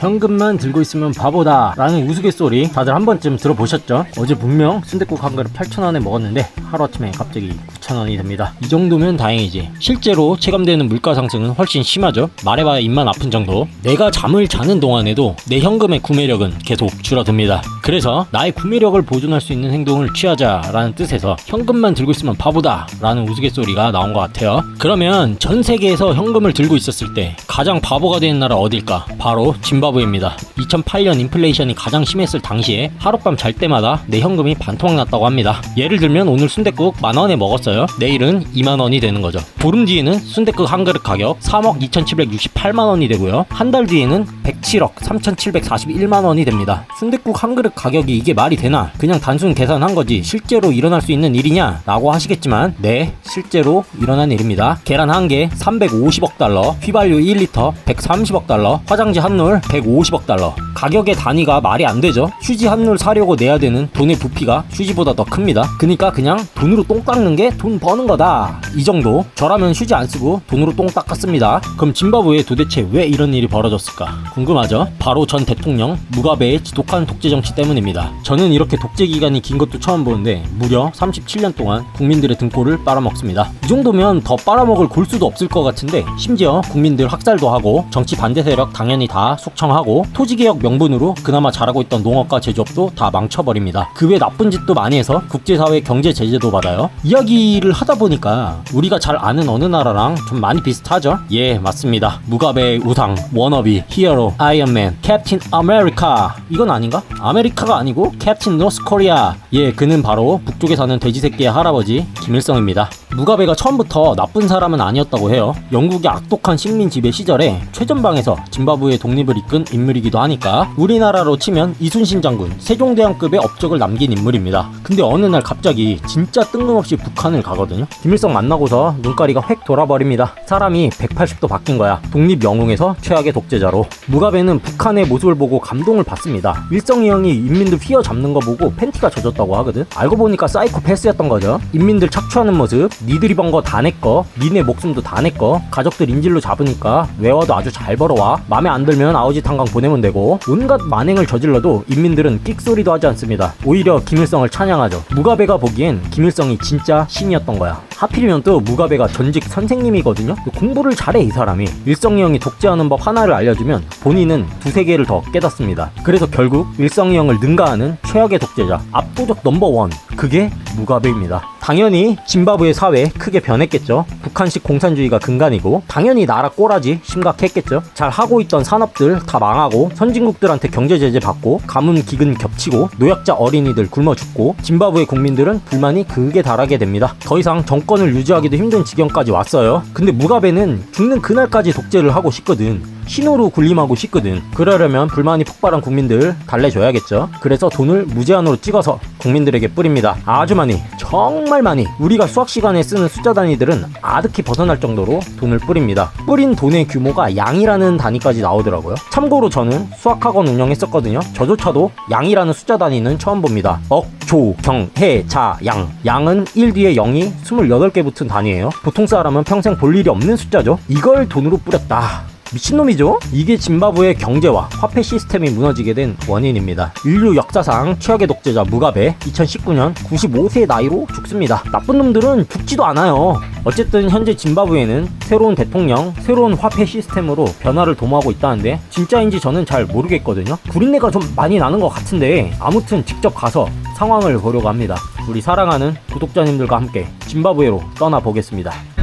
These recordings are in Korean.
현금만 들고 있으면 바보다 라는 우스갯소리 다들 한 번쯤 들어보셨죠? 어제 분명 순댓국 한 그릇 8,000원에 먹었는데 하루아침에 갑자기 9,000원이 됩니다. 이 정도면 다행이지. 실제로 체감되는 물가 상승은 훨씬 심하죠. 말해봐야 입만 아픈 정도. 내가 잠을 자는 동안에도 내 현금의 구매력은 계속 줄어듭니다. 그래서 나의 구매력을 보존할 수 있는 행동을 취하자라는 뜻에서 현금만 들고 있으면 바보다 라는 우스갯소리가 나온 것 같아요. 그러면 전 세계에서 현금을 들고 있었을 때 가장 바보가 되는 나라 어딜까? 바로 짐바브 웨입니다. 2008년 인플레이션이 가장 심했을 당시에 하룻밤 잘 때마다 내 현금이 반토막 났다고 합니다. 예를 들면 오늘 순댓국 만 원에 먹었어요. 내일은 2만 원이 되는 거죠. 보름 뒤에는 순댓국 한 그릇 가격 3억 2,768만 원이 되고요. 한 달 뒤에는 107억 3,741만 원이 됩니다. 순댓국 한 그릇 가격이 이게 말이 되나? 그냥 단순 계산한 거지 실제로 일어날 수 있는 일이냐? 라고 하시겠지만 네, 실제로 일어난 일입니다. 계란 한 개 350억 달러, 휘발유 1리터 130억 달러, 화장지 한롤 150억 달러. 가격의 단위가 말이 안 되죠. 휴지 한롤 사려고 내야 되는 돈의 부피가 휴지보다 더 큽니다. 그니까 그냥 돈으로 똥 닦는 게 돈 버는 거다. 이 정도. 저라면 휴지 안 쓰고 돈으로 똥 닦았습니다. 그럼 짐바브웨에 도대체 왜 이런 일이 벌어졌을까? 궁금하죠? 바로 전 대통령 무가베의 지독한 독재 정치 때문입니다. 저는 이렇게 독재 기간이 긴 것도 처음 보는데 무려 37년 동안 국민들의 등골을 빨아먹습니다. 이 정도면 더 빨아먹을 골수도 없을 것 같은데 심지어 국민들 학살도 하고 정치 반대 세력 당연히 다 숙청 하고 토지개혁 명분으로 그나마 잘하고 있던 농업과 제조업도 다 망쳐버립니다. 그 외 나쁜 짓도 많이 해서 국제사회 경제 제재도 받아요. 이야기를 하다 보니까 우리가 잘 아는 어느 나라랑 좀 많이 비슷하죠? 예 맞습니다. 무가베의 우상, 워너비, 히어로, 아이언맨, 캡틴 아메리카 이건 아닌가? 아메리카가 아니고 캡틴 노스 코리아 예 그는 바로 북쪽에 사는 돼지 새끼의 할아버지 김일성입니다. 무가베가 처음부터 나쁜 사람은 아니었다고 해요. 영국의 악독한 식민 지배 시절에 최전방에서 짐바브웨 독립을 이끈 인물이기도 하니까 우리나라로 치면 이순신 장군 세종대왕급의 업적을 남긴 인물입니다. 근데 어느 날 갑자기 진짜 뜬금없이 북한을 가거든요. 김일성 만나고서 눈가리가 획 돌아버립니다. 사람이 180도 바뀐 거야. 독립 영웅에서 최악의 독재자로. 무가베는 북한의 모습을 보고 감동을 받습니다. 일성이 형이 인민들 휘어잡는 거 보고 팬티가 젖었다고 하거든. 알고 보니까 사이코패스였던 거죠. 인민들 착취하는 모습, 니들이 번 거 다내 거, 니네 목숨도 다내 거, 가족들 인질로 잡으니까 외화도 아주 잘 벌어와. 맘에 안 들면 아우지 탄광 보내면 되고, 온갖 만행을 저질러도 인민들은 끽소리도 하지 않습니다. 오히려 김일성을 찬양하죠. 무가베가 보기엔 김일성이 진짜 신이었던 거야. 하필이면 또 무가베가 전직 선생님이거든요. 공부를 잘해 이 사람이. 일성이 형이 독재하는 법 하나를 알려주면 본인은 두세 개를 더 깨닫습니다. 그래서 결국 일성이 형을 능가하는 최악의 독재자, 압도적 넘버원. 그게 무가베입니다. 당연히 짐바브웨 사회 크게 변했겠죠. 북한식 공산주의가 근간이고 당연히 나라 꼬라지 심각했겠죠. 잘 하고 있던 산업들 다 망하고 선진국들한테 경제 제재 받고 가뭄 기근 겹치고 노약자 어린이들 굶어 죽고 짐바브웨 국민들은 불만이 극에 달하게 됩니다. 더 이상 정권을 유지하기도 힘든 지경까지 왔어요. 근데 무가베는 죽는 그날까지 독재를 하고 싶거든. 신호로 군림하고 싶거든. 그러려면 불만이 폭발한 국민들 달래줘야겠죠. 그래서 돈을 무제한으로 찍어서 국민들에게 뿌립니다. 아주 많이, 정말 많이. 우리가 수학 시간에 쓰는 숫자 단위들은 아득히 벗어날 정도로 돈을 뿌립니다. 뿌린 돈의 규모가 양이라는 단위까지 나오더라고요. 참고로 저는 수학학원 운영했었거든요. 저조차도 양이라는 숫자 단위는 처음 봅니다. 억, 조, 경, 해, 자, 양. 양은 1 뒤에 0이 28개 붙은 단위예요. 보통 사람은 평생 볼 일이 없는 숫자죠. 이걸 돈으로 뿌렸다. 미친놈이죠? 이게 짐바브웨의 경제와 화폐 시스템이 무너지게 된 원인입니다. 인류 역사상 최악의 독재자 무가베 2019년 95세 나이로 죽습니다. 나쁜 놈들은 죽지도 않아요. 어쨌든 현재 짐바브웨는 새로운 대통령, 새로운 화폐 시스템으로 변화를 도모하고 있다는데 진짜인지 저는 잘 모르겠거든요. 구린내가 좀 많이 나는 것 같은데 아무튼 직접 가서 상황을 보려고 합니다. 우리 사랑하는 구독자님들과 함께 짐바브웨로 떠나보겠습니다.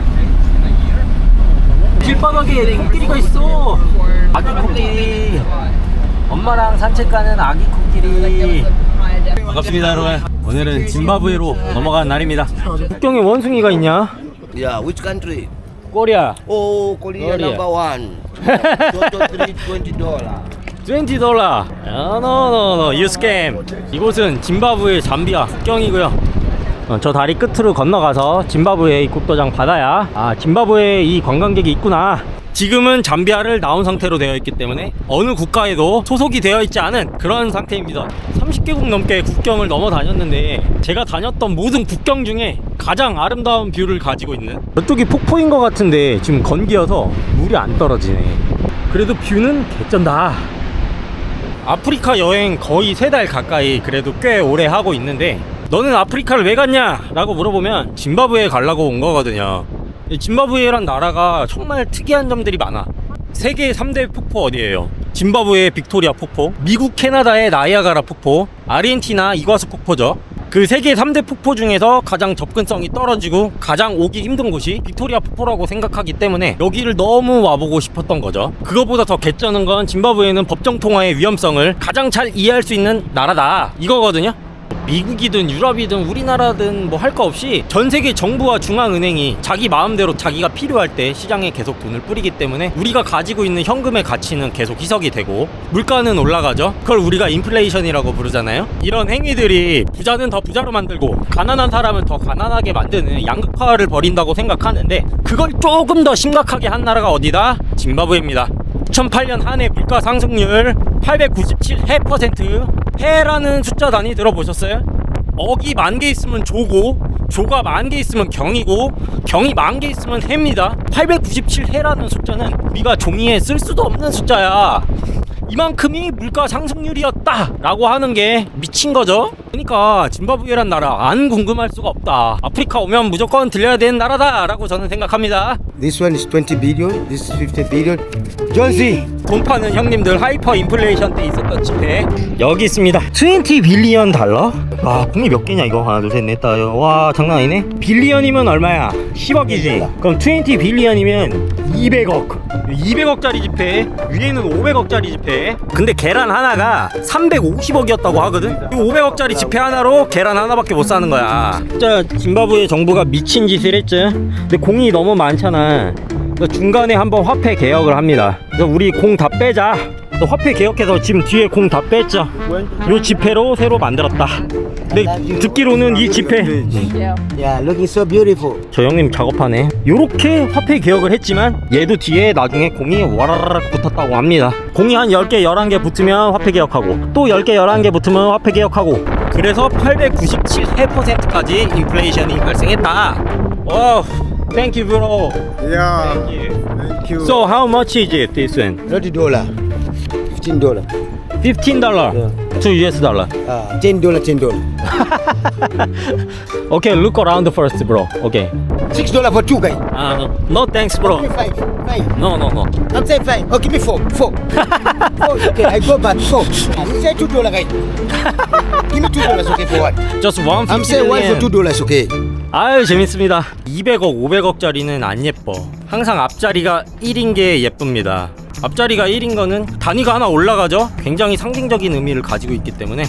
길바닥에 코끼리가 있어. 아기 코끼리. 엄마랑 산책 가는 아기 코끼리. 반갑습니다, 여러분. 오늘은 짐바브웨로 넘어가는 날입니다. 국경에 원숭이가 있냐? Yeah, which country? 꼬리야. Oh, Korea, Korea. number one. Total three twenty dollar. 20 달러. 노노노 you scam. 이곳은 짐바브웨 잠비아 국경이고요. 어, 저 다리 끝으로 건너가서 짐바브웨 입국도장 받아야 아 짐바브웨 이 관광객이 있구나. 지금은 잠비아를 나온 상태로 되어 있기 때문에 어느 국가에도 소속이 되어 있지 않은 그런 상태입니다. 30개국 넘게 국경을 넘어 다녔는데 제가 다녔던 모든 국경 중에 가장 아름다운 뷰를 가지고 있는 이쪽이 폭포인 것 같은데 지금 건기여서 물이 안 떨어지네. 그래도 뷰는 개쩐다. 아프리카 여행 거의 세 달 가까이 그래도 꽤 오래 하고 있는데 너는 아프리카를 왜 갔냐? 라고 물어보면 짐바브웨에 가려고 온 거거든요. 이 짐바브웨란 나라가 정말 특이한 점들이 많아. 세계 3대 폭포 어디예요? 짐바브웨의 빅토리아 폭포, 미국 캐나다의 나이아가라 폭포, 아르헨티나 이과수 폭포죠. 그 세계 3대 폭포 중에서 가장 접근성이 떨어지고 가장 오기 힘든 곳이 빅토리아 폭포라고 생각하기 때문에 여기를 너무 와보고 싶었던 거죠. 그거보다 더 개쩌는 건 짐바브웨는 법정 통화의 위험성을 가장 잘 이해할 수 있는 나라다 이거거든요. 미국이든 유럽이든 우리나라든 뭐 할 거 없이 전 세계 정부와 중앙은행이 자기 마음대로 자기가 필요할 때 시장에 계속 돈을 뿌리기 때문에 우리가 가지고 있는 현금의 가치는 계속 희석이 되고 물가는 올라가죠. 그걸 우리가 인플레이션이라고 부르잖아요. 이런 행위들이 부자는 더 부자로 만들고 가난한 사람은 더 가난하게 만드는 양극화를 벌인다고 생각하는데 그걸 조금 더 심각하게 한 나라가 어디다? 짐바브웨입니다. 2008년 한 해 물가 상승률 897해 퍼센트 해라는 숫자 단위 들어보셨어요? 억이 만 개 있으면 조고 조가 만 개 있으면 경이고 경이 만 개 있으면 해입니다. 897 해라는 숫자는 우리가 종이에 쓸 수도 없는 숫자야. 이만큼이 물가 상승률이었다 라고 하는 게 미친 거죠? 그러니까 짐바브웨란 나라 안 궁금할 수가 없다. 아프리카 오면 무조건 들려야 되는 나라다 라고 저는 생각합니다 This one is 20 billion. This is 50 billion. John Z. 돈 파는 형님들 하이퍼 인플레이션 때 있었던 지폐 여기 있습니다. 20 빌리언 달러? 와 공이 몇 개냐 이거? 하나 둘셋넷 다섯 와 장난 아니네. 빌리언이면 얼마야? 10억이지. 그럼 20 빌리언이면 200억 200억짜리 지폐 위에는 500억짜리 지폐 근데 계란 하나가 350억이었다고 하거든? 이 500억짜리 지폐 하나로 계란 하나밖에 못 사는 거야. 진짜 짐바브웨 정부가 미친 짓을 했지 근데 공이 너무 많잖아 그래서 중간에 한번 화폐 개혁을 합니다. 그래서 우리 공 다 빼자. 그래서 화폐 개혁해서 지금 뒤에 공 다 뺐죠. 요 지폐로 새로 만들었다. 근데 듣기로는 이 지폐 Yeah, looking so beautiful. 저 형님 작업하네. 요렇게 화폐 개혁을 했지만 얘도 뒤에 나중에 공이 와라락 붙었다고 합니다. 공이 한 10개, 11개 붙으면 화폐 개혁하고 또 10개, 11개 붙으면 화폐 개혁하고 그래서 897%까지 인플레이션이 발생했다. 와우. Thank you, bro. Yeah, Thank you. thank you. So how much is it this one? 30 dollar. 15 dollar. 15 dollar to US dollar. Uh, 10 dollar, 10 dollar. Okay, look around first, bro. Okay. 6 dollar for two guys. Uh, no, no thanks, bro. Give me five. Five. No, no, no. I'm saying five. Oh, give me four. Four. four. Okay, I go back. Four. I'm saying two dollar, guys. give me two dollars, okay, for what? Just one. I'm saying one for two dollars, okay. 아유 재밌습니다. 200억, 500억짜리는 안 예뻐. 항상 앞자리가 1인 게 예쁩니다. 앞자리가 1인 거는 단위가 하나 올라가죠. 굉장히 상징적인 의미를 가지고 있기 때문에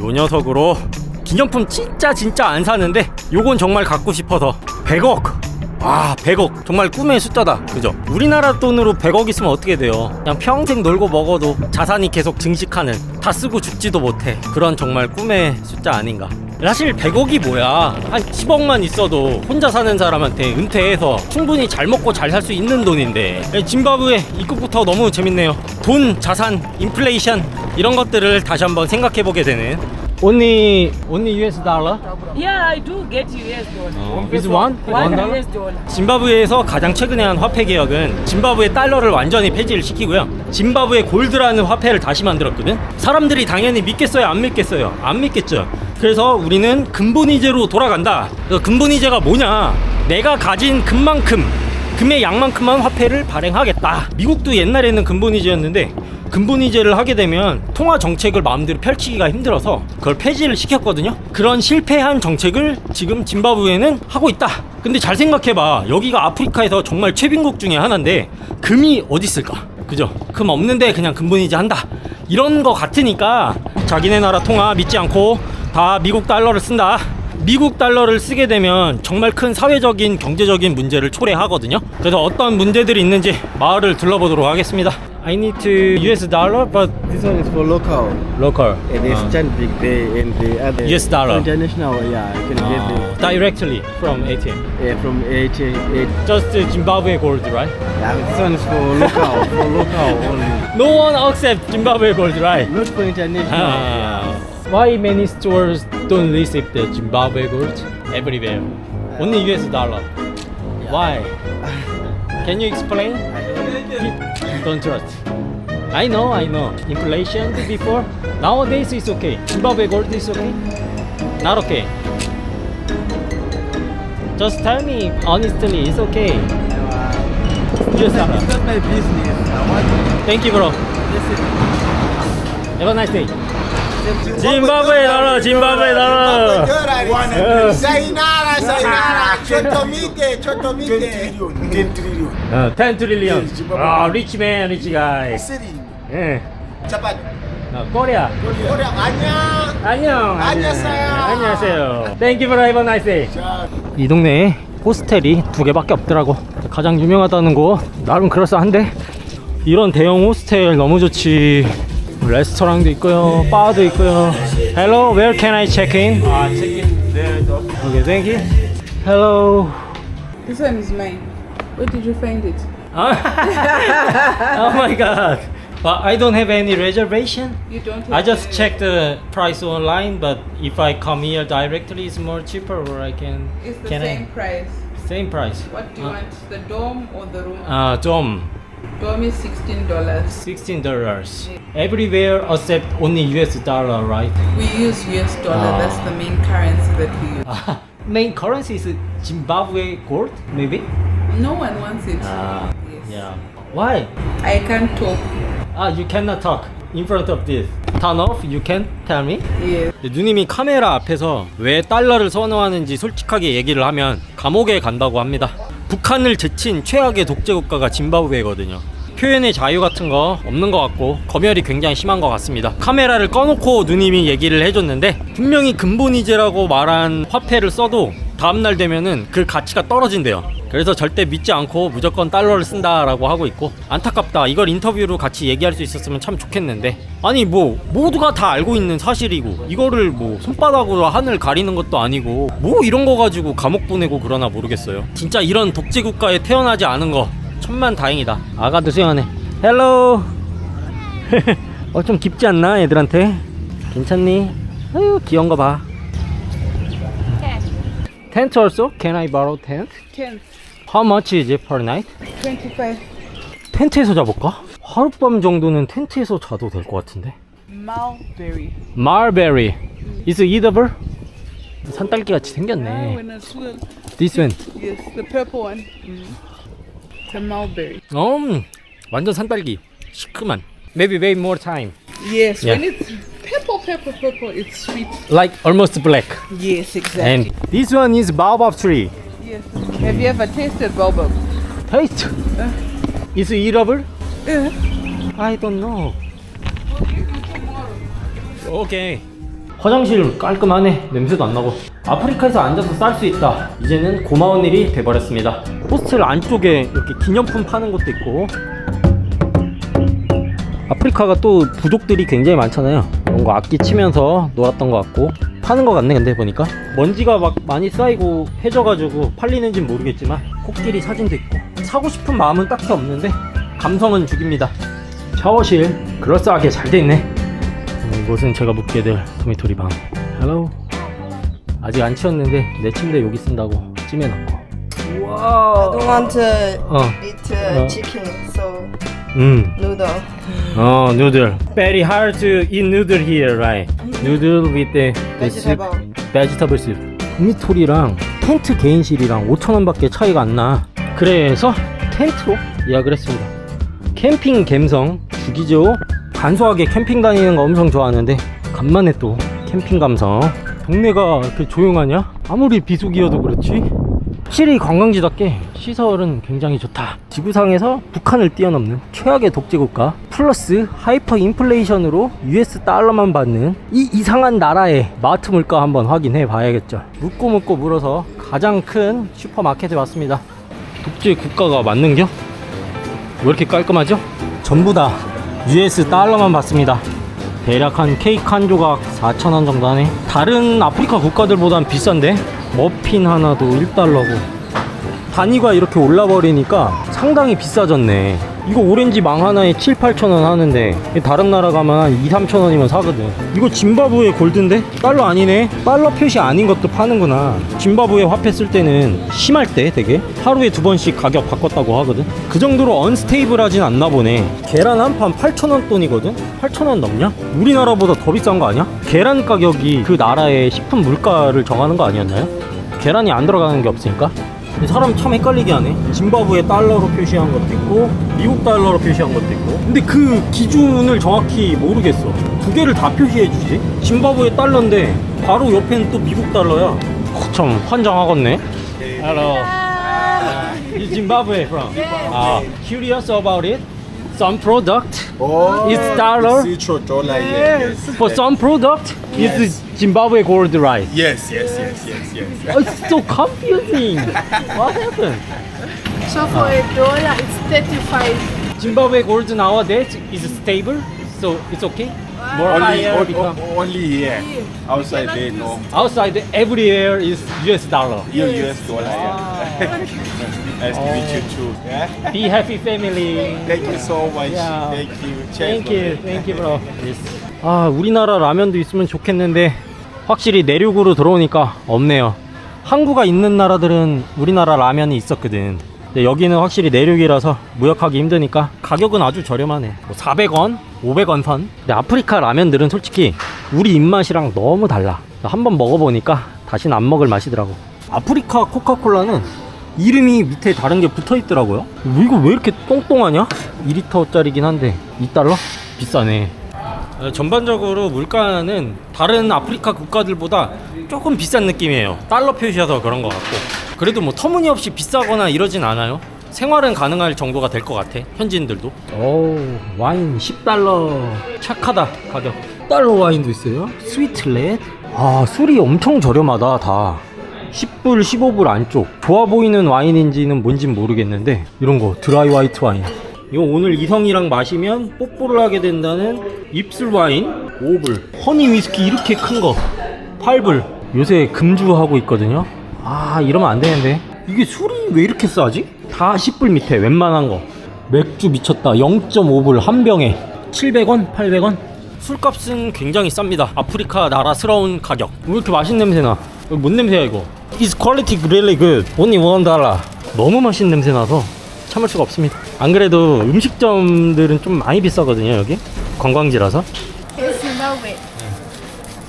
요 녀석으로 기념품 진짜 진짜 안 사는데 요건 정말 갖고 싶어서 100억. 와 100억 정말 꿈의 숫자다 그죠 우리나라 돈으로 100억 있으면 어떻게 돼요 그냥 평생 놀고 먹어도 자산이 계속 증식하는 다 쓰고 죽지도 못해 그런 정말 꿈의 숫자 아닌가 사실 100억이 뭐야? 한 10억만 있어도 혼자 사는 사람한테 은퇴해서 충분히 잘 먹고 잘 살 수 있는 돈인데. 짐바브웨 입국부터 너무 재밌네요. 돈 자산 인플레이션 이런 것들을 다시 한번 생각해보게 되는 Only only US dollar? Yeah, I do get US dollar. Is one? One dollar? US dollar. 짐바브웨에서 가장 최근에 한 화폐 개혁은 짐바브웨 달러를 완전히 폐지를 시키고요. 짐바브웨 골드라는 화폐를 다시 만들었거든. 사람들이 당연히 믿겠어요, 안 믿겠어요? 안 믿겠죠. 그래서 우리는 근본이제로 돌아간다. 그 근본이제가 뭐냐? 내가 가진 금만큼 금의 양만큼만 화폐를 발행하겠다. 미국도 옛날에는 근본이제였는데 근본이제를 하게 되면 통화 정책을 마음대로 펼치기가 힘들어서 그걸 폐지를 시켰거든요. 그런 실패한 정책을 지금 짐바브웨는 하고 있다. 근데 잘 생각해봐. 여기가 아프리카에서 정말 최빈국 중에 하나인데 금이 어디 있을까? 그죠? 금 없는데 그냥 근본이제 한다. 이런 거 같으니까 자기네 나라 통화 믿지 않고 다 미국 달러를 쓴다. 미국 달러를 쓰게 되면 정말 큰 사회적인 경제적인 문제를 초래하거든요. 그래서 어떤 문제들이 있는지 마을을 둘러보도록 하겠습니다. I need to US dollar, but This one is for local. local. It is Uh, ten big day and the other US dollar. International, yeah, you can get uh, directly from ATM. it yeah, from eight. Just uh, Zimbabwe gold, right? Yeah, this one is for local, for local only. No one accept Zimbabwe gold, right? Not for international. Ah. Why many stores don't receive the Zimbabwe gold everywhere? Only US dollar. Why? Can you explain? Don't trust. I know, I know. Inflation before. Nowadays it's okay. Zimbabwe gold is okay. Not okay. Just tell me honestly, it's okay. Just It's not my business. Thank you, bro. Have a nice day. Zimbabwe dollar, Zimbabwe dollar. Sayonara, sayonara. Chotomite, chotomite. 10 trillion. 어, 10 trillion. 아, rich man, rich guy. 예. Cepat. 어, 코리아. Korea, 안녕. 안녕. 안녕하세요. 안녕하세요. Thank you for have a nice day. 이 동네에 호스텔이 두 개밖에 없더라고. 가장 유명하다는 곳 나름 그럴싸한데 이런 대형 호스텔 너무 좋지. 레스토랑도 있고요, 바도 있고요. Hello, where can I check in? Uh, check in there. Okay, thank you. Hello. This one is mine. Where did you find it? oh my god. But I don't have any reservation. You don't have I just the- checked the price online, but if I come here directly, it's more cheaper, or I can. It's the can same I, price. same price. What do you uh, want? The dome or the room? Uh, dome, Dome is sixteen dollars. sixteen dollars. Everywhere except only US dollar, right? We use US dollar. Ah. That's the main currency that we use. Main currency is Zimbabwe gold, maybe. No one wants it. Ah, yes. yeah. Why? I can't talk. Ah, you cannot talk in front of this. Turn off. You can tell me. Yes. 누님이 카메라 앞에서 왜 달러를 선호하는지 솔직하게 얘기를 하면 감옥에 간다고 합니다. 북한을 제친 최악의 독재 국가가 짐바브웨거든요. 표현의 자유 같은 거 없는 것 같고 검열이 굉장히 심한 것 같습니다. 카메라를 꺼놓고 누님이 얘기를 해줬는데 분명히 근본이제라고 말한 화폐를 써도 다음날 되면은 그 가치가 떨어진대요. 그래서 절대 믿지 않고 무조건 달러를 쓴다라고 하고 있고 안타깝다. 이걸 인터뷰로 같이 얘기할 수 있었으면 참 좋겠는데 아니 뭐 모두가 다 알고 있는 사실이고 이거를 뭐 손바닥으로 하늘 가리는 것도 아니고 뭐 이런 거 가지고 감옥 보내고 그러나 모르겠어요. 진짜 이런 독재 국가에 태어나지 않은 거 천만 다행이다. 아가도 수영하네. 헬로. 어 좀 깊지 않나 애들한테? 괜찮니? 아유 귀여운 거 봐. Tent also? Can I borrow tent? Ten. How much is it per night? Twenty-five. 텐트에서 자볼까? 하룻밤 정도는 텐트에서 자도 될 것 같은데. Mulberry. Marberry. Is it eatable? 산딸기 같이 Ah, 생겼네. This one. Yes, the purple one. A mulberry. 음, 완전 산딸기. 시큼한. Maybe wait more time. Yes, Yeah. when it's purple, purple, purple, it's sweet. Like almost black. Yes, exactly. And this one is baobab tree. Have you ever tasted baobab? Taste. Is it eatable? Yeah. I don't know. 오케이. 화장실 깔끔하네. 냄새도 안 나고. 아프리카에서 앉아서 쌀 수 있다. 이제는 고마운 일이 돼버렸습니다. 호스텔 안쪽에 이렇게 기념품 파는 곳도 있고. 아프리카가 또 부족들이 굉장히 많잖아요. 이런 거 악기 치면서 놀았던 것 같고. 파는 것 같네, 근데 보니까. 먼지가 막 많이 쌓이고 해져가지고 팔리는진 모르겠지만, 코끼리 사진도 있고. 사고 싶은 마음은 딱히 없는데, 감성은 죽입니다. 샤워실 그럴싸하게 잘 돼 있네. 음, 이곳은 제가 묵게 될 도미토리 방. 헬로. 아직 안 치웠는데 내 침대 여기 쓴다고 찜해놨고. I 와. don't want to 어, eat uh, Uh. chicken, so 음, noodle. 어, noodle. Very hard to eat noodle here, right? Soup, Vegetable. vegetable soup. 도미토리랑 텐트 개인실이랑 5천 원밖에 차이가 안 나. 그래서 텐트로 예약을 했습니다. 캠핑 감성 죽이죠. 간소하게 캠핑 다니는 거 엄청 좋아하는데 간만에 또 캠핑 감성. 동네가 이렇게 조용하냐? 아무리 비수기여도 그렇지. 확실히 관광지답게 시설은 굉장히 좋다. 지구상에서 북한을 뛰어넘는 최악의 독재국가 플러스 하이퍼 인플레이션으로 US 달러만 받는 이 이상한 나라의 마트 물가 한번 확인해 봐야겠죠. 묻고 묻고 물어서 가장 큰 슈퍼마켓에 왔습니다. 독재 국가가 맞는겨? 왜 이렇게 깔끔하죠? 전부 다 US 달러만 받습니다. 대략 한 케이크 한 조각 4,000원 정도 하네. 다른 아프리카 국가들보단 비싼데? 머핀 하나도 1달러고. 단위가 이렇게 올라버리니까 상당히 비싸졌네. 이거 오렌지 망 하나에 7, 8천 원 하는데 다른 나라 가면 한 2, 3천 원이면 사거든 이거 짐바브웨 골드인데? 달러 아니네 달러 표시 아닌 것도 파는구나 짐바브웨 화폐 쓸 때는 심할 때 되게 하루에 두 번씩 가격 바꿨다고 하거든 그 정도로 언스테이블하진 않나 보네 계란 한 판 8천 원 돈이거든? 8천 원 넘냐? 우리나라보다 더 비싼 거 아니야? 계란 가격이 그 나라의 식품 물가를 정하는 거 아니었나요? 계란이 안 들어가는 게 없으니까 사람 참 헷갈리게 하네. 짐바브웨 달러로 표시한 것도 있고 미국 달러로 표시한 것도 있고. 근데 그 기준을 정확히 모르겠어. 두 개를 다 표시해 주지. 짐바브웨 달러인데 바로 옆에는 또 미국 달러야. 어, 참 환장하겠네. Hello. You Zimbabwe from? Ah, curious about it? Some product Oh, is dollar. Citro dollar, yes. For some product is Zimbabwe gold rice. Yes, yes, yes, yes, yes. Oh, it's so confusing. What happened? So for a dollar, it's 35. Zimbabwe gold nowadays is stable, so it's okay. More Only, higher o- become. only here. Outside there, no. Outside everywhere is US dollar. Here, US dollar, yeah. Ah. nice to meet you too. Yeah. Be happy family. Thank you so much. Yeah. Thank you. Cheers, Thank you, brother. thank you, bro. 아, 우리나라 라면도 있으면 좋겠는데 확실히 내륙으로 들어오니까 없네요. 항구가 있는 나라들은 우리나라 라면이 있었거든. 근데 여기는 확실히 내륙이라서 무역하기 힘드니까 가격은 아주 저렴하네. 뭐 400원, 500원 선. 근데 아프리카 라면들은 솔직히 우리 입맛이랑 너무 달라. 한번 먹어보니까 다시는 안 먹을 맛이더라고. 아프리카 코카콜라는 이름이 밑에 다른 게 붙어 있더라고요. 이거 왜 이렇게 똥똥하냐? 2리터짜리긴 한데 2달러? 비싸네. 어, 전반적으로 물가는 다른 아프리카 국가들보다 조금 비싼 느낌이에요. 달러 표시여서 그런 것 같고. 그래도 뭐 터무니없이 비싸거나 이러진 않아요. 생활은 가능할 정도가 될 것 같아. 현지인들도. 오, 와인 10달러. 착하다, 가격. 달러 와인도 있어요. 스위트렛. 아, 술이 엄청 저렴하다, 다. 10불, 15불 안쪽. 좋아 보이는 와인인지는 뭔진 모르겠는데, 이런 거, 드라이 화이트 와인. 이거 오늘 이성이랑 마시면 뽀뽀를 하게 된다는 입술 와인 5불. 허니 위스키 이렇게 큰 거 8불. 요새 금주하고 있거든요. 아 이러면 안 되는데. 이게 술이 왜 이렇게 싸지? 다 10불 밑에 웬만한 거. 맥주 미쳤다. 0.5불 한 병에 700원 800원. 술값은 굉장히 쌉니다. 아프리카 나라스러운 가격. 왜 이렇게 맛있는 냄새 나 이거 뭔 냄새야 이거 It's quality really good only one dollar 너무 맛있는 냄새 나서 참을 수가 없습니다. 안 그래도 음식점들은 좀 많이 비싸거든요, 여기. 관광지라서. Yes, Zimbabwe.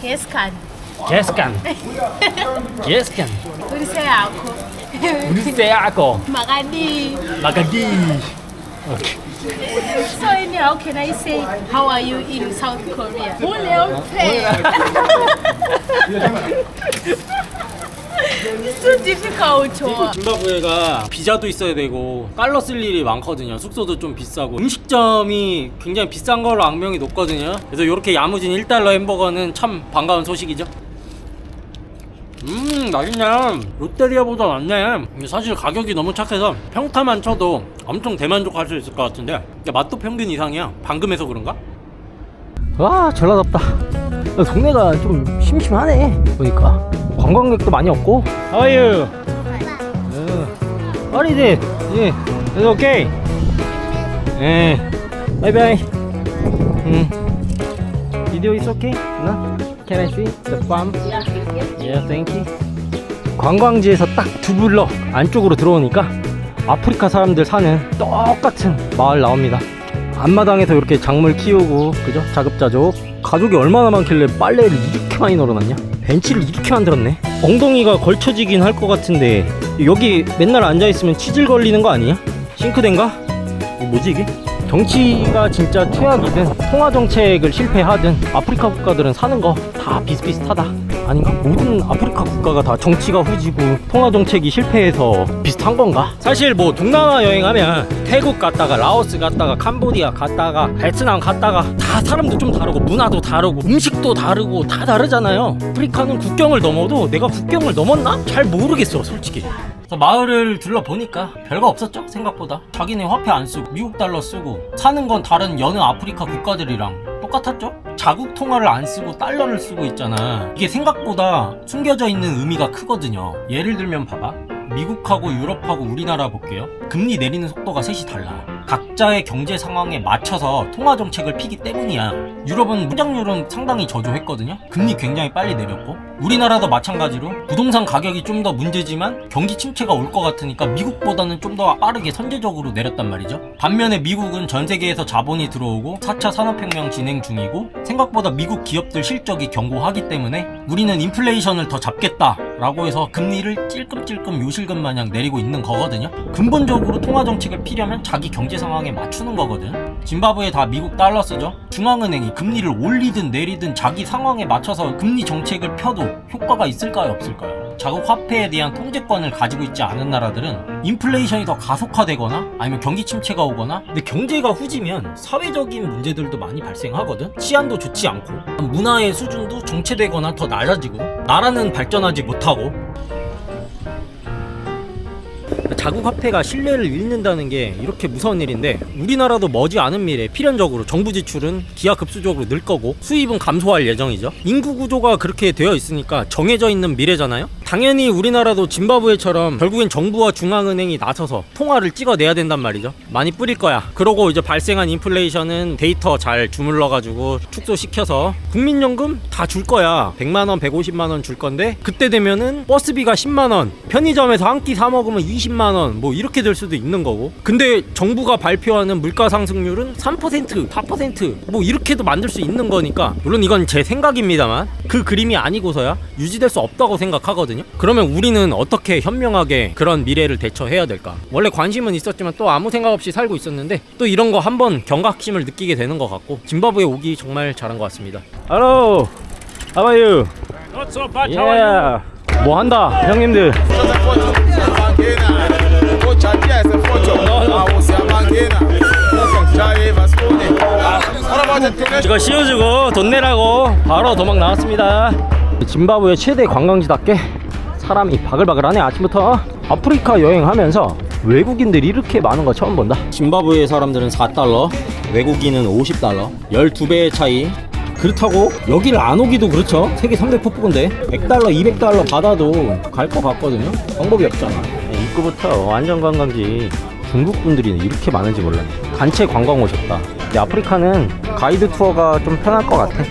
Yes, can. 게스칸. What is it? 우리 세아고. Magadi. 마가기. So, in how can I say, how are you in South Korea? It's too difficult. 짐바브웨가 비자도 있어야 되고 달러 쓸 일이 많거든요. 숙소도 좀 비싸고 음식점이 굉장히 비싼 걸로 악명이 높거든요. 그래서 이렇게 야무진 1달러 햄버거는 참 반가운 소식이죠. 음 맛있네 롯데리아보다 낫네 사실 가격이 너무 착해서 평타만 쳐도 엄청 대만족할 수 있을 것 같은데 맛도 평균 이상이야 방금 해서 그런가? 와 전라덥다 동네가 좀 심심하네 보니까 관광객도 많이 없고 How are you? What is it? Yeah, it's okay. 예, bye. 음, video is okay? No? Can I see the farm? Yeah, thank you. 관광지에서 딱 두 블럭 안쪽으로 들어오니까 아프리카 사람들 사는 똑같은 마을 나옵니다. 앞마당에서 이렇게 작물 키우고 그죠? 자급자족 가족이 얼마나 많길래 빨래를 이렇게 많이 널어놨냐? 벤치를 이렇게 만들었네. 엉덩이가 걸쳐지긴 할 것 같은데 여기 맨날 앉아 있으면 치질 걸리는 거 아니야? 싱크대인가? 뭐지 이게? 정치가 진짜 최악이든 통화 정책을 실패하든 아프리카 국가들은 사는 거 다 비슷비슷하다. 아닌가? 모든 아프리카 국가가 다 정치가 후지고 통화 정책이 실패해서 비슷한 건가? 사실 뭐 동남아 여행하면 태국 갔다가 라오스 갔다가 캄보디아 갔다가 베트남 갔다가 다 사람도 좀 다르고 문화도 다르고 음식도 다르고 다 다르잖아요. 아프리카는 국경을 넘어도 내가 국경을 넘었나? 잘 모르겠어 솔직히. 그래서 마을을 둘러보니까 별거 없었죠 생각보다 자기네 화폐 안 쓰고 미국 달러 쓰고 사는 건 다른 여느 아프리카 국가들이랑 똑같았죠 자국 통화를 안 쓰고 달러를 쓰고 있잖아. 이게 생각보다 숨겨져 있는 의미가 크거든요. 예를 들면 봐봐 미국하고 유럽하고 우리나라 볼게요 금리 내리는 속도가 셋이 달라 각자의 경제 상황에 맞춰서 통화 정책을 피기 때문이야. 유럽은 무장률은 상당히 저조했거든요. 금리 굉장히 빨리 내렸고 우리나라도 마찬가지로 부동산 가격이 좀 더 문제지만 경기 침체가 올 것 같으니까 미국보다는 좀 더 빠르게 선제적으로 내렸단 말이죠. 반면에 미국은 전 세계에서 자본이 들어오고 4차 산업혁명 진행 중이고 생각보다 미국 기업들 실적이 견고하기 때문에 우리는 인플레이션을 더 잡겠다 라고 해서 금리를 찔끔찔끔 요실금 마냥 내리고 있는 거거든요. 근본적으로 통화 정책을 피려면 자기 경제 상황에 맞추는 거거든. 짐바브웨 다 미국 달러 쓰죠. 중앙은행이 금리를 올리든 내리든 자기 상황에 맞춰서 금리 정책을 펴도 효과가 있을까요, 없을까요? 자국 화폐에 대한 통제권을 가지고 있지 않은 나라들은 인플레이션이 더 가속화되거나 아니면 경기 침체가 오거나 근데 경제가 후지면 사회적인 문제들도 많이 발생하거든 치안도 좋지 않고 문화의 수준도 정체되거나 더 낮아지고 나라는 발전하지 못하고 자국 화폐가 신뢰를 잃는다는 게 이렇게 무서운 일인데 우리나라도 머지 않은 미래 필연적으로 정부 지출은 기하급수적으로 늘 거고 수입은 감소할 예정이죠. 인구 구조가 그렇게 되어 있으니까 정해져 있는 미래잖아요. 당연히 우리나라도 짐바브웨처럼 결국엔 정부와 중앙은행이 나서서 통화를 찍어내야 된단 말이죠. 많이 뿌릴 거야. 그러고 이제 발생한 인플레이션은 데이터 잘 주물러 가지고 축소시켜서 국민연금 다 줄 거야. 100만 원, 150만 원 줄 건데 그때 되면은 버스비가 10만 원, 편의점에서 한 끼 사 먹으면 20만 원 뭐 이렇게 될 수도 있는 거고. 근데 정부가 발표하는 물가 상승률은 3%, 4%뭐 이렇게도 만들 수 있는 거니까 물론 이건 제 생각입니다만 그 그림이 아니고서야 유지될 수 없다고 생각하거든요. 그러면 우리는 어떻게 현명하게 그런 미래를 대처해야 될까? 원래 관심은 있었지만 또 아무 생각 없이 살고 있었는데 또 이런 거 한번 경각심을 느끼게 되는 것 같고 짐바브웨 오기 정말 잘한 것 같습니다. Hello, how are you? Not so bad. How are you? Yeah. 뭐 한다, 형님들. 이거 씌워주고 돈 내라고 바로 도망 나왔습니다. 짐바브웨 최대 관광지답게 사람이 바글바글하네 아침부터. 아프리카 여행하면서 외국인들이 이렇게 많은 거 처음 본다. 짐바브웨 사람들은 4달러, 외국인은 50달러, 12배의 차이. 그렇다고 여기를 안 오기도 그렇죠. 세계 3대 폭포인데 100달러, 200달러 받아도 갈 것 같거든요. 방법이 없잖아. 입구부터 완전 관광지. 중국 분들이 이렇게 많은지 몰랐네. 단체 관광 오셨다. 근데 아프리카는 가이드 투어가 좀 편할 것 같아.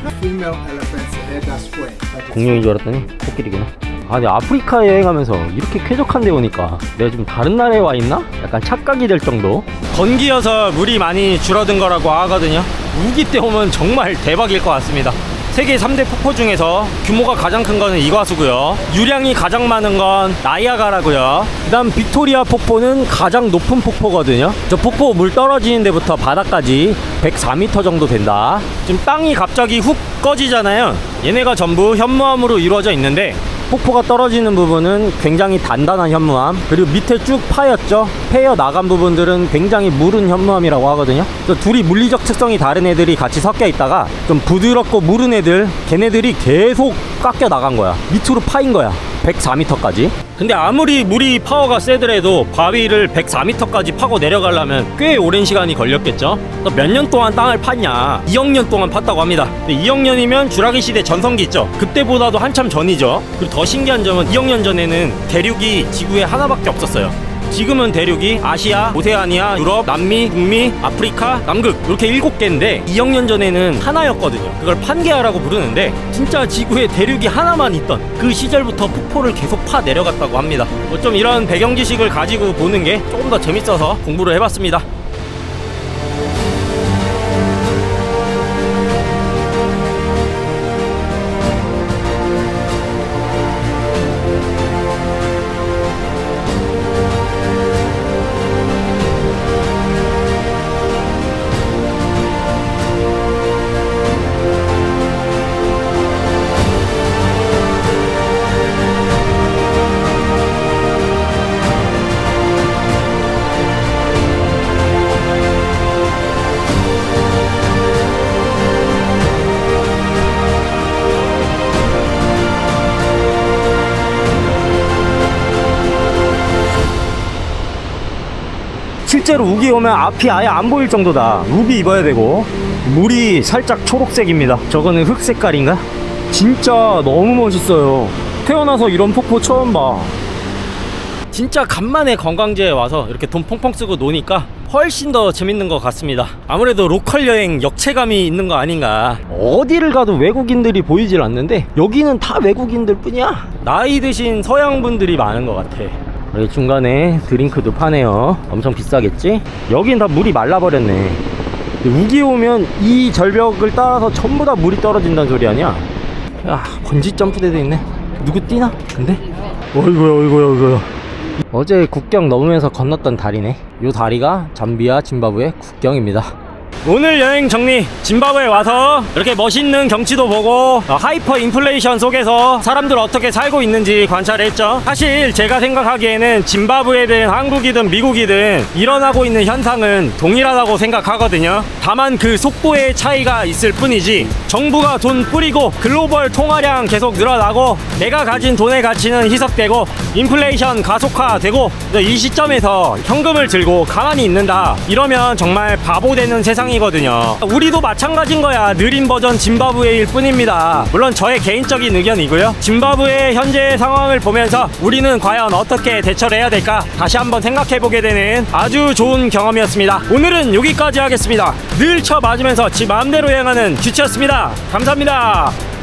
공룡인 줄 알았더니 코끼리구나. 아, 근데 아프리카 여행하면서 이렇게 쾌적한 데 오니까 내가 지금 다른 나라에 와 있나? 약간 착각이 될 정도. 건기여서 물이 많이 줄어든 거라고 하거든요. 우기 때 오면 정말 대박일 것 같습니다. 세계 3대 폭포 중에서 규모가 가장 큰 거는 이과수고요. 유량이 가장 많은 건 나이아가라고요. 그다음 빅토리아 폭포는 가장 높은 폭포거든요. 저 폭포 물 떨어지는 데부터 바닥까지 104m 정도 된다. 지금 땅이 갑자기 훅 꺼지잖아요. 얘네가 전부 현무암으로 이루어져 있는데 폭포가 떨어지는 부분은 굉장히 단단한 현무암 그리고 밑에 쭉 파였죠? 패여 나간 부분들은 굉장히 무른 현무암이라고 하거든요. 둘이 물리적 특성이 다른 애들이 같이 섞여 있다가 좀 부드럽고 무른 애들 걔네들이 계속 깎여 나간 거야. 밑으로 파인 거야 104m까지? 근데 아무리 물이 파워가 세더라도 바위를 104m까지 파고 내려가려면 꽤 오랜 시간이 걸렸겠죠? 몇 년 동안 땅을 팠냐? 2억 년 동안 팠다고 합니다. 근데 2억 년이면 주라기 시대 전성기 있죠? 그때보다도 한참 전이죠? 그리고 더 신기한 점은 2억 년 전에는 대륙이 지구에 하나밖에 없었어요 지금은 대륙이 아시아, 오세아니아, 유럽, 남미, 북미, 아프리카, 남극 이렇게 일곱 개인데 2억 년 전에는 하나였거든요. 그걸 판게아라고 부르는데 진짜 지구에 대륙이 하나만 있던 그 시절부터 폭포를 계속 파 내려갔다고 합니다. 뭐 좀 이런 배경 지식을 가지고 보는 게 조금 더 재밌어서 공부를 해봤습니다. 실제로 우기 오면 앞이 아예 안 보일 정도다. 우비 입어야 되고 물이 살짝 초록색입니다. 저거는 흑 색깔인가? 진짜 너무 멋있어요. 태어나서 이런 폭포 처음 봐. 진짜 간만에 관광지에 와서 이렇게 돈 펑펑 쓰고 노니까 훨씬 더 재밌는 것 같습니다. 아무래도 로컬 여행 역체감이 있는 거 아닌가. 어디를 가도 외국인들이 보이질 않는데 여기는 다 외국인들 뿐이야. 나이 드신 서양 분들이 많은 것 같아. 여기 중간에 드링크도 파네요. 엄청 비싸겠지? 여긴 다 물이 말라버렸네. 우기 오면 이 절벽을 따라서 전부 다 물이 떨어진다는 소리 아니야? 야, 번지 점프대도 있네. 누구 뛰나? 근데? 어이구야, 어이구야, 어이구야. 어제 국경 넘으면서 건넜던 다리네. 요 다리가 잠비아, 짐바브웨 국경입니다. 오늘 여행 정리 짐바브웨 와서 이렇게 멋있는 경치도 보고 어, 하이퍼 인플레이션 속에서 사람들 어떻게 살고 있는지 관찰했죠. 사실 제가 생각하기에는 짐바브웨든 한국이든 미국이든 일어나고 있는 현상은 동일하다고 생각하거든요. 다만 그 속도의 차이가 있을 뿐이지 정부가 돈 뿌리고 글로벌 통화량 계속 늘어나고 내가 가진 돈의 가치는 희석되고 인플레이션 가속화되고 이 시점에서 현금을 들고 가만히 있는다. 이러면 정말 바보 되는 세상이 거든요. 우리도 마찬가지인 거야. 느린 버전 짐바브웨일 뿐입니다. 물론 저의 개인적인 의견이고요. 짐바브웨 현재 상황을 보면서 우리는 과연 어떻게 대처를 해야 될까 다시 한번 생각해 보게 되는 아주 좋은 경험이었습니다. 오늘은 여기까지 하겠습니다. 늘 쳐 맞으면서 지 마음대로 여행하는 듀치였습니다. 감사합니다